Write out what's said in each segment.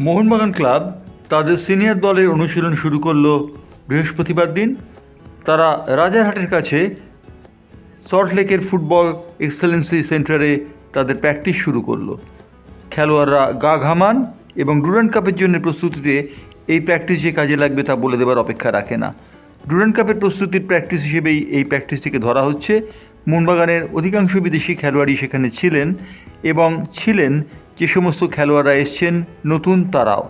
Mohun Bagan club তাদের senior দলের অনুশীলন শুরু করল বৃহস্পতিবার দিন। তারা রাজারহাটের কাছে সল্টলেকের ফুটবল এক্সেলেন্সি সেন্টারে তাদের প্র্যাকটিস শুরু করল। খেলোয়াড়রা গা ঘামান এবং ডুরান্ড কাপের জন্য প্রস্তুতিতে এই প্র্যাকটিস যে কাজে লাগবে তা বলে দেবার অপেক্ষা রাখে না। ডুরান্ড কাপের প্রস্তুতির প্র্যাকটিস হিসেবেই এই প্র্যাকটিসটিকে ধরা হচ্ছে। মোহনবাগানের অধিকাংশ বিদেশি খেলোয়াড়ই সেখানে ছিলেন এবং ছিলেন যে সমস্ত খেলোয়াড়রা এসছেন নতুন তারাও।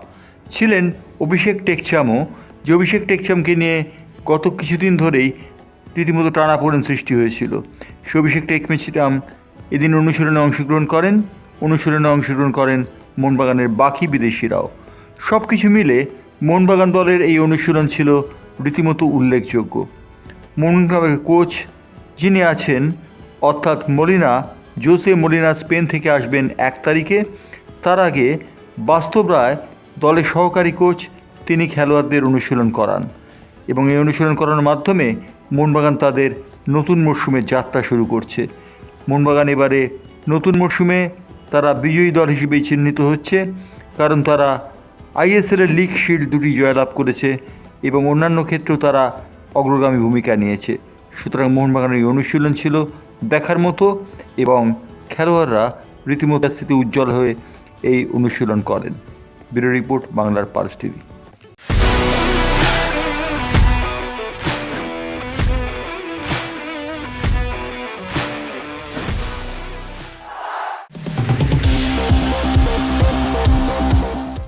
ছিলেন অভিষেক টেকচামও, যে অভিষেক টেকচামকে নিয়ে গত কিছুদিন ধরেই রীতিমতো টানাপোড়েন সৃষ্টি হয়েছিল। সে অভিষেক টেকমেচিতাম এদিন অনুশীলনে অংশগ্রহণ করেন, অনুশীলনে অংশগ্রহণ করেন মোহনবাগানের বাকি বিদেশিরাও। সব কিছু মিলে মোহনবাগান দলের এই অনুশীলন ছিল রীতিমতো উল্লেখযোগ্য। মোহনবাগানের কোচ যিনি আছেন, অর্থাৎ মলিনা জোসে মোলিনা স্পেন থেকে আসবেন এক তারিখে। তার আগে বাস্তব রায়, দলের সহকারী কোচ, তিনি খেলোয়াড়দের অনুশীলন করান এবং এই অনুশীলন করানোর মাধ্যমে মোহনবাগান তাদের নতুন মরশুমে যাত্রা শুরু করছে। মোহনবাগান এবারে নতুন মরশুমে তারা বিজয়ী দল হিসেবেই চিহ্নিত হচ্ছে, কারণ তারা আইএসএলের লিগ শিল্ড দুটি জয়লাভ করেছে এবং অন্যান্য ক্ষেত্রেও তারা অগ্রগামী ভূমিকা নিয়েছে। সুতরাং মোহনবাগানের এই অনুশীলন ছিল দেখার মতো এবং খেলোয়াড়রা রীতিমতো স্থিতি উজ্জ্বল হয়ে এই অনুশীলন করেন। ব্যুরো রিপোর্ট বাংলার পার্স টিভি।